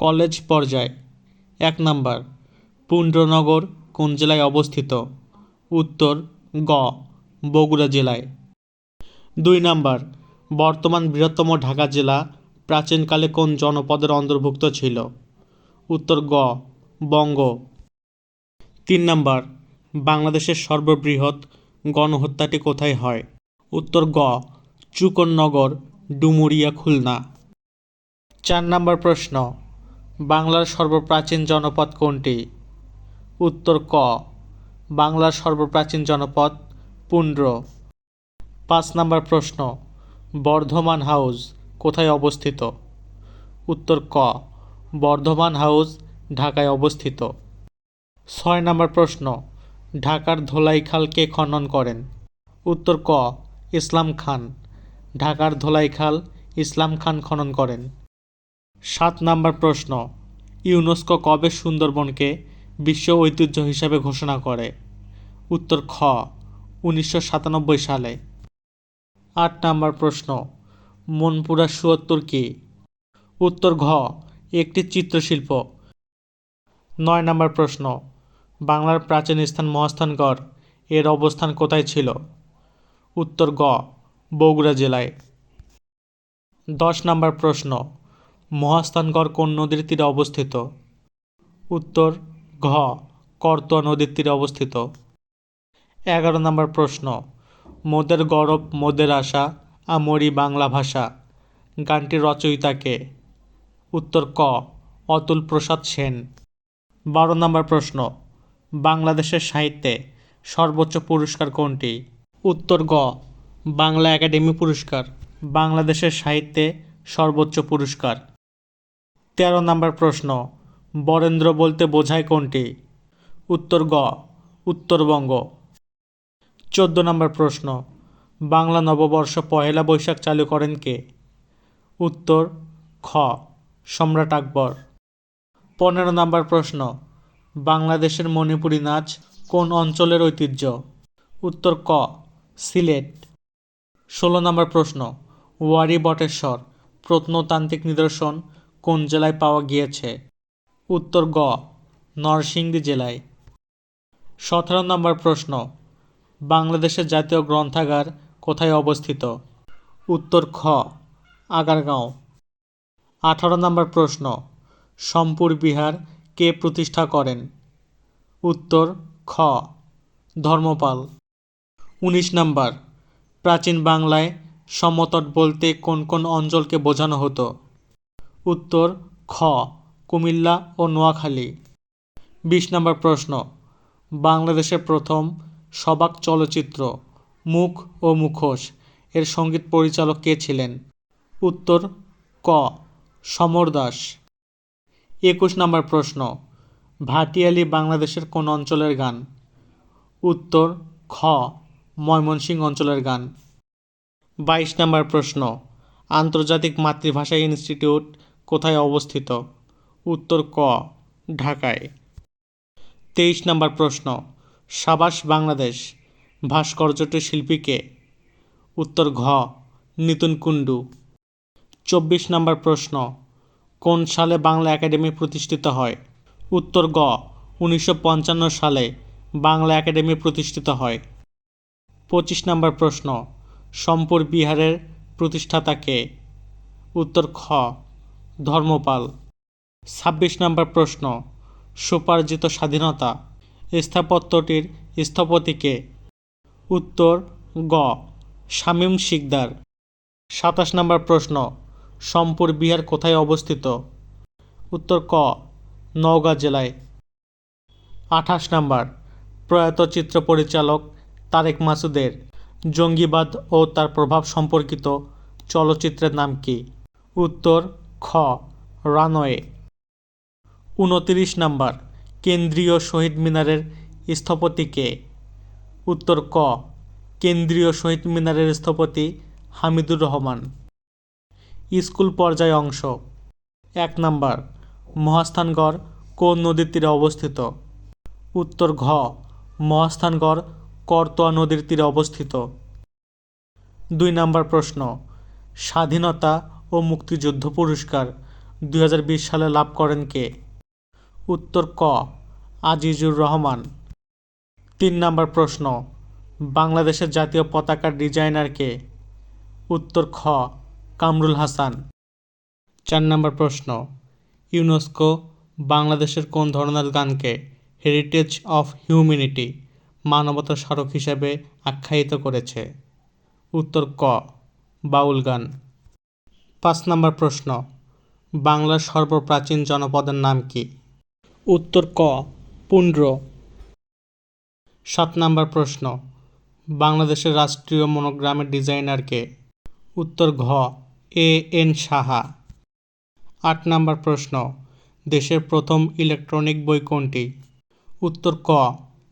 College পর্যায়। এক number Pundranagar কোন জেলায় অবস্থিত? উত্তর, গ, বগুড়া জেলায়। দুই নাম্বার, বর্তমান বৃহত্তম ঢাকা জেলা প্রাচীনকালে কোন জনপদের অন্তর্ভুক্ত ছিল? উত্তর, গ, বঙ্গ। তিন নাম্বার, বাংলাদেশের সর্ববৃহৎ গণহত্যাটি কোথায় হয়? উত্তর, গ চুকননগর ডুমুরিয়া, খুলনা। চার নাম্বার প্রশ্ন বাংলার সর্বপ্রাচীন জনপদ কোনটি? উত্তর ক। বাংলার সর্বপ্রাচীন জনপদ পুণ্ড্র পাঁচ নাম্বার প্রশ্ন। বর্ধমান হাউস কোথায় অবস্থিত? উত্তর ক। বর্ধমান হাউস ঢাকায় অবস্থিত। ছয় নম্বর প্রশ্ন। ঢাকার ধোলাইখাল কে খনন করেন? উত্তর ক। ইসলাম খান। ঢাকার ধোলাইখাল ইসলাম খান খনন করেন। সাত নাম্বার প্রশ্ন, ইউনেস্কো কবে সুন্দরবনকে বিশ্ব ঐতিহ্য হিসাবে ঘোষণা করে? উত্তর খ, উনিশশো সাতানব্বই সালে। আট নাম্বার প্রশ্ন, মনপুরা সুয়ত্তর কি? উত্তর ঘ, একটি চিত্রশিল্প। নয় নম্বর প্রশ্ন, বাংলার প্রাচীন স্থান মহাস্থানগড়, এর অবস্থান কোথায় ছিল? উত্তর গ, বগুড়া জেলায়। দশ নম্বর প্রশ্ন মহাস্থানগড় কোন নদীর তীরে অবস্থিত? উত্তর, ঘ, করতোয়া নদীর তীরে অবস্থিত। এগারো নম্বর প্রশ্ন। মোদের গৌরব, মোদের আশা, আমরি বাংলা ভাষা। গানটির রচয়িতাকে উত্তর, ক, অতুল প্রসাদ সেন। বারো নম্বর প্রশ্ন। বাংলাদেশের সাহিত্যে সর্বোচ্চ পুরস্কার কোনটি? উত্তর, গ, বাংলা একাডেমি পুরস্কার। বাংলাদেশের সাহিত্যে সর্বোচ্চ পুরস্কার। তেরো নম্বর প্রশ্ন, বরেন্দ্র বলতে বোঝায় কোনটি? উত্তর গ, উত্তরবঙ্গ। চোদ্দ নম্বর প্রশ্ন, বাংলা নববর্ষ পহেলা বৈশাখ চালু করেন কে? উত্তর, খ, সম্রাট আকবর। পনেরো নম্বর প্রশ্ন, বাংলাদেশের মণিপুরী নাচ কোন অঞ্চলের ঐতিহ্য? উত্তর ক, সিলেট। ষোলো নম্বর প্রশ্ন, ওয়ারি বটেশ্বর প্রত্নতান্ত্রিক নিদর্শন কোন জেলায় পাওয়া গিয়েছে? উত্তর গ, নরসিংদী জেলায়। সতেরো নম্বর প্রশ্ন, বাংলাদেশের জাতীয় গ্রন্থাগার কোথায় অবস্থিত? উত্তর খ, আগারগাঁও। আঠারো নম্বর প্রশ্ন, সম্পুর বিহার কে প্রতিষ্ঠা করেন? উত্তর খ, ধর্মপাল। উনিশ নাম্বার, প্রাচীন বাংলায় সমতট বলতে কোন কোন অঞ্চলকে বোঝানো হতো? উত্তর, খ, কুমিল্লা ও নোয়াখালী। বিশ নম্বর প্রশ্ন। বাংলাদেশের প্রথম সবাক চলচ্চিত্র, মুখ ও মুখোশ। এর সংগীত পরিচালক কে ছিলেন? উত্তর, ক, সমর দাস। একুশ নম্বর প্রশ্ন। ভাটিয়ালি বাংলাদেশের কোন অঞ্চলের গান? উত্তর, খ, ময়মনসিংহ অঞ্চলের গান। বাইশ নম্বর প্রশ্ন। আন্তর্জাতিক মাতৃভাষা ইনস্টিটিউট কোথায় অবস্থিত? উত্তর ক, ঢাকায়। তেইশ নম্বর প্রশ্ন, সাবাস বাংলাদেশ ভাস্কর্যটির শিল্পীকে উত্তর ঘ, নিতুন কুণ্ডু। চব্বিশ নম্বর প্রশ্ন, কোন সালে বাংলা একাডেমি প্রতিষ্ঠিত হয়? উত্তর গ, উনিশশো পঞ্চান্ন সালে বাংলা একাডেমি প্রতিষ্ঠিত হয়। পঁচিশ নম্বর প্রশ্ন, সম্পুর বিহারের প্রতিষ্ঠাতা কে? উত্তর খ ধর্মপাল। ছাব্বিশ নম্বর প্রশ্ন, সুপার্জিত স্বাধীনতা, স্থাপত্যটির স্থপতিকে উত্তর, গ, শামীম শিকদার। সাতাশ নম্বর প্রশ্ন, সম্পুর বিহার কোথায় অবস্থিত? উত্তর, ক, নওগাঁ জেলায়। আঠাশ নাম্বার, প্রয়াত চিত্র পরিচালক তারেক মাসুদের জঙ্গিবাদ ও তার প্রভাব সম্পর্কিত চলচ্চিত্রের নাম কি? উত্তর খ, রানওয়ে। উনতিরিশ নাম্বার, কেন্দ্রীয় শহীদ মিনারের স্থপতি কে? উত্তর, ক, কেন্দ্রীয় শহীদ মিনারের স্থপতি হামিদুর রহমান। স্কুল পর্যায় অংশ। এক নাম্বার, মহাস্থানগড় কোন নদীর তীরে অবস্থিত? উত্তর, ঘ, মহাস্থানগড় করতোয়া নদীর তীরে অবস্থিত। দুই নাম্বার প্রশ্ন, স্বাধীনতা ও মুক্তিযুদ্ধ পুরস্কার দু হাজার বিশ সালে লাভ করেন কে? উত্তর ক, আজিজুর রহমান। তিন নম্বর প্রশ্ন, বাংলাদেশের জাতীয় পতাকার ডিজাইনার কে? উত্তর খ, কামরুল হাসান। চার নম্বর প্রশ্ন, ইউনেস্কো বাংলাদেশের কোন ধরনের গানকে হেরিটেজ অফ হিউম্যানিটি মানবতার স্মারক হিসেবে আখ্যায়িত করেছে? উত্তর ক, বাউল গান। পাঁচ নম্বর প্রশ্ন, বাংলার সর্বপ্রাচীন জনপদের নাম কি? উত্তর ক, পুন্ড্র। সাত নম্বর প্রশ্ন, বাংলাদেশের রাষ্ট্রীয় মনোগ্রামের ডিজাইনারকে উত্তর ঘ, এ এন সাহা। আট নম্বর প্রশ্ন, দেশের প্রথম ইলেকট্রনিক বই কোনটি? উত্তর ক,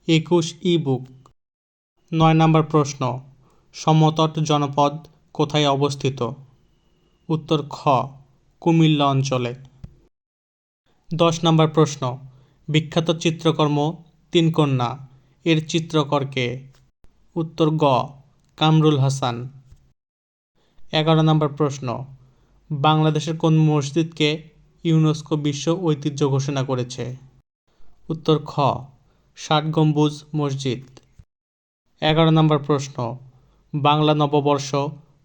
একুশ ই বুক নয় নম্বর প্রশ্ন, সমতট জনপদ কোথায় অবস্থিত? উত্তর খ, কুমিল্লা অঞ্চলে। দশ নম্বর প্রশ্ন, বিখ্যাত চিত্রকর্ম তিন কন্যা, এর চিত্রকরকে উত্তর গ, কামরুল হাসান। এগারো নম্বর প্রশ্ন, বাংলাদেশের কোন মসজিদকে ইউনেস্কো বিশ্ব ঐতিহ্য ঘোষণা করেছে? উত্তর খ, ষাট গম্বুজ মসজিদ। এগারো নম্বর প্রশ্ন, বাংলা নববর্ষ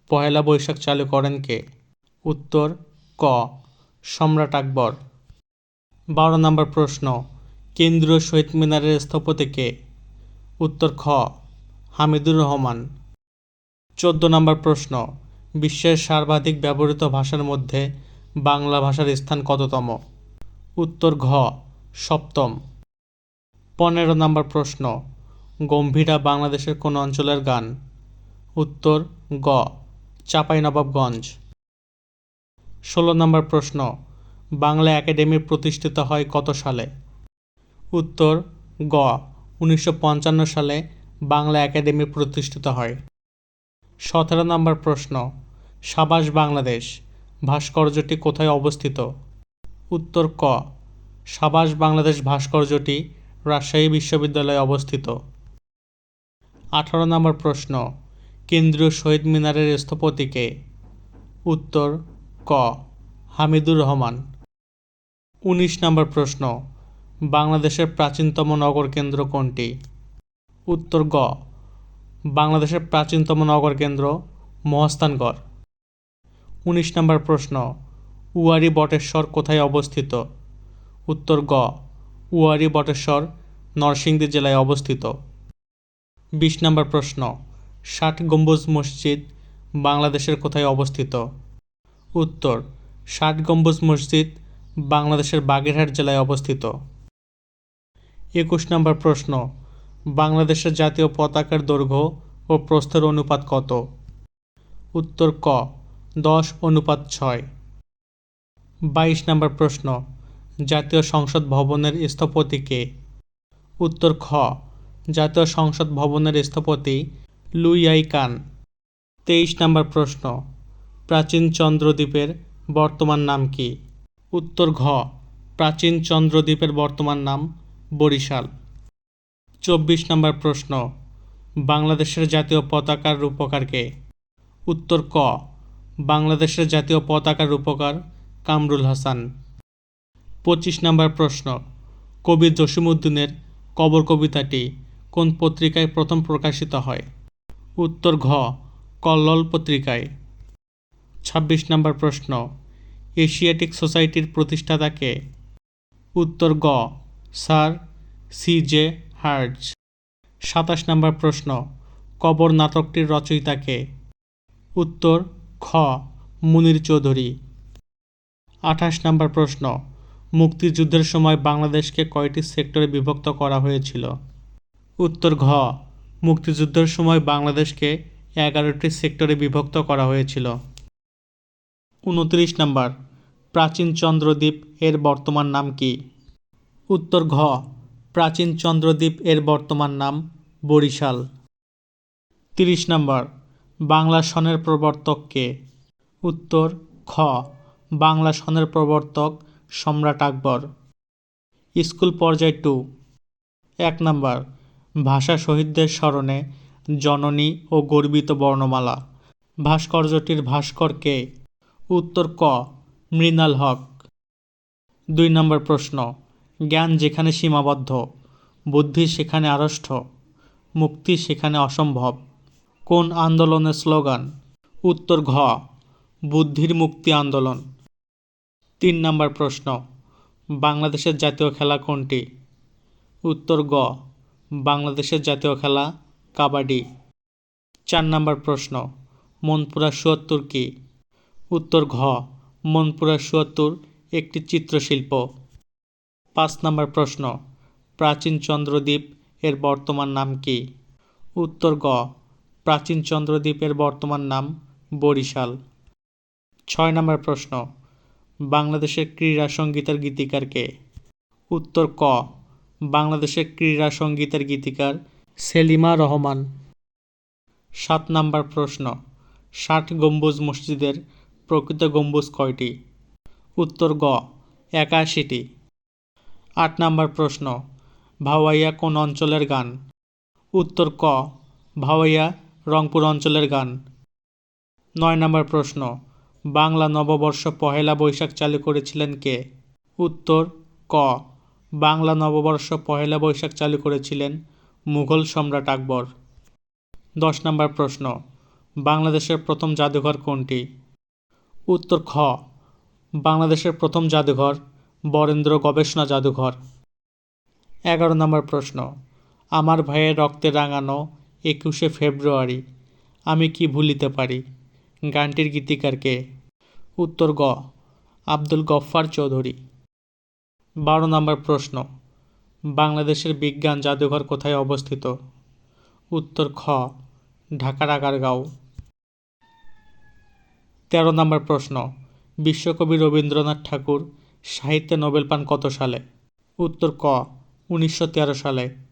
পহেলা বৈশাখ চালু করেন কে? উত্তর ক। সম্রাট আকবর। বারো নম্বর প্রশ্ন, কেন্দ্রীয় শহীদ মিনারের স্থপতি কে? উত্তর খ, হামিদুর রহমান। চোদ্দ নম্বর প্রশ্ন, বিশ্বের সর্বাধিক ব্যবহৃত ভাষার মধ্যে বাংলা ভাষার স্থান কততম? উত্তর ঘ, সপ্তম। পনেরো নম্বর প্রশ্ন, গম্ভীরা বাংলাদেশের কোন অঞ্চলের গান? উত্তর গ, চাঁপাইনবাবগঞ্জ। ষোলো নম্বর প্রশ্ন, বাংলা একাডেমি প্রতিষ্ঠিত হয় কত সালে? উত্তর, গ, উনিশশো পঞ্চান্ন সালে বাংলা একাডেমি প্রতিষ্ঠিত হয়। সতেরো নম্বর প্রশ্ন, সাবাস বাংলাদেশ, ভাস্কর্যটি কোথায় অবস্থিত? উত্তর, ক, সাবাস বাংলাদেশ ভাস্কর্যটি রাজশাহী বিশ্ববিদ্যালয়ে অবস্থিত। আঠারো নম্বর প্রশ্ন, কেন্দ্রীয় শহীদ মিনারের স্থপতিকে উত্তর ক, হামিদুর রহমান। উনিশ নম্বর প্রশ্ন, বাংলাদেশের প্রাচীনতম নগর কেন্দ্র কোনটি? উত্তর গ, বাংলাদেশের প্রাচীনতম নগর কেন্দ্র মহাস্থানগড়। উনিশ নম্বর প্রশ্ন, উয়ারি বটেশ্বর কোথায় অবস্থিত? উত্তর গ, উয়ারি বটেশ্বর নরসিংদী জেলায় অবস্থিত। বিশ নম্বর প্রশ্ন, ষাট গম্বুজ মসজিদ বাংলাদেশের কোথায় অবস্থিত? উত্তর, ষাট গম্বুজ মসজিদ, বাংলাদেশের বাগেরহাট জেলায় অবস্থিত। একুশ নম্বর প্রশ্ন, বাংলাদেশের জাতীয় পতাকার দৈর্ঘ্য ও প্রস্থের অনুপাত কত? উত্তর, ক, দশ, অনুপাত ছয়। বাইশ নম্বর প্রশ্ন, জাতীয় সংসদ ভবনের স্থপতি কে? উত্তর, খ, জাতীয় সংসদ ভবনের স্থপতি লুইয়াই কান। তেইশ নম্বর প্রশ্ন প্রাচীন চন্দ্রদ্বীপের বর্তমান নাম কি? উত্তর ঘ, প্রাচীন চন্দ্রদ্বীপের বর্তমান নাম বরিশাল। চব্বিশ নম্বর প্রশ্ন, বাংলাদেশের জাতীয় পতাকার রূপকার কে? উত্তর ক, বাংলাদেশের জাতীয় পতাকার রূপকার কামরুল হাসান। পঁচিশ নম্বর প্রশ্ন, কবি জসিমউদ্দিনের কবর কবিতাটি কোন পত্রিকায় প্রথম প্রকাশিত হয়? উত্তর ঘ, কল্লোল পত্রিকায়। ছাব্বিশ নম্বর প্রশ্ন, এশিয়াটিক সোসাইটির প্রতিষ্ঠাতাকে। উত্তর গ, স্যার সি জে হার্জ সাতাশ নম্বর প্রশ্ন, কবর নাটকটির রচয়িতাকে। উত্তর খ, মুনির চৌধুরী। আঠাশ নম্বর প্রশ্ন, মুক্তিযুদ্ধের সময় বাংলাদেশকে কয়টি সেক্টরে বিভক্ত করা হয়েছিল? উত্তর ঘ, মুক্তিযুদ্ধের সময় বাংলাদেশকে এগারোটি সেক্টরে বিভক্ত করা হয়েছিল। উনত্রিশ নম্বর। প্রাচীন চন্দ্রদ্বীপ এর বর্তমান নাম কি? উত্তর ঘ। প্রাচীন চন্দ্রদ্বীপ এর বর্তমান নাম বরিশাল। তিরিশ নম্বর। বাংলা সনের প্রবর্তক কে? উত্তর খ। বাংলা সনের প্রবর্তক সম্রাট আকবর। স্কুল পর্যায় টু। এক নম্বর। ভাষা শহীদদের স্মরণে জননী ও গর্বিত বর্ণমালা। ভাস্কর্যটির ভাস্কর কে? উত্তর ক, মৃণাল হক। দুই নম্বর প্রশ্ন, জ্ঞান যেখানে সীমাবদ্ধ, বুদ্ধি সেখানে আড়ষ্ট মুক্তি সেখানে অসম্ভব। কোন আন্দোলনের স্লোগান? উত্তর ঘ, বুদ্ধির মুক্তি আন্দোলন। তিন নম্বর প্রশ্ন, বাংলাদেশের জাতীয় খেলা কোনটি? উত্তর গ, বাংলাদেশের জাতীয় খেলা কাবাডি। চার নম্বর প্রশ্ন, মনপুরা সুয়াত্তর কি? উত্তর ঘ, মনপুরা সুয়াত্তর, একটি চিত্রশিল্প। পাঁচ নম্বর প্রশ্ন, প্রাচীন চন্দ্রদ্বীপ এর বর্তমান নাম কি? উত্তর গ প্রাচীন চন্দ্রদ্বীপের বর্তমান নাম বরিশাল। ছয় নম্বর প্রশ্ন, বাংলাদেশের ক্রীড়া সঙ্গীতের গীতিকার কে? উত্তর ক, বাংলাদেশের ক্রীড়া সঙ্গীতের গীতিকার সেলিমা রহমান। সাত নম্বর প্রশ্ন, ষাট গম্বুজ মসজিদের প্রকৃত গম্বুজ কয়টি? উত্তর গ, একাশিটি। আট নম্বর প্রশ্ন, ভাওয়াইয়া কোন অঞ্চলের গান? উত্তর ক, ভাওয়াইয়া রংপুর অঞ্চলের গান। নয় নম্বর প্রশ্ন, বাংলা নববর্ষ পহেলা বৈশাখ চালু করেছিলেন কে? উত্তর ক, বাংলা নববর্ষ পহেলা বৈশাখ চালু করেছিলেন মুঘল সম্রাট আকবর। দশ নম্বর প্রশ্ন, বাংলাদেশের প্রথম জাদুঘর কোনটি? উত্তর খ। বাংলাদেশের প্রথম জাদুঘর, বরেন্দ্র গবেষণা জাদুঘর। এগারো নম্বর প্রশ্ন। আমার ভাইয়ের রক্তে রাঙানো একুশে ফেব্রুয়ারি, আমি কি ভুলিতে পারি? গানটির গীতিকার কে? উত্তর গ, আব্দুল গফ্ফার চৌধুরী। বারো নম্বর প্রশ্ন। বাংলাদেশের বিজ্ঞান জাদুঘর কোথায় অবস্থিত? উত্তর খ, ঢাকার আগারগাঁও। তেরো নম্বর প্রশ্ন, বিশ্বকবি রবীন্দ্রনাথ ঠাকুর সাহিত্যে নোবেল পান কত সালে? উত্তর ক, উনিশশো তেরো সালে।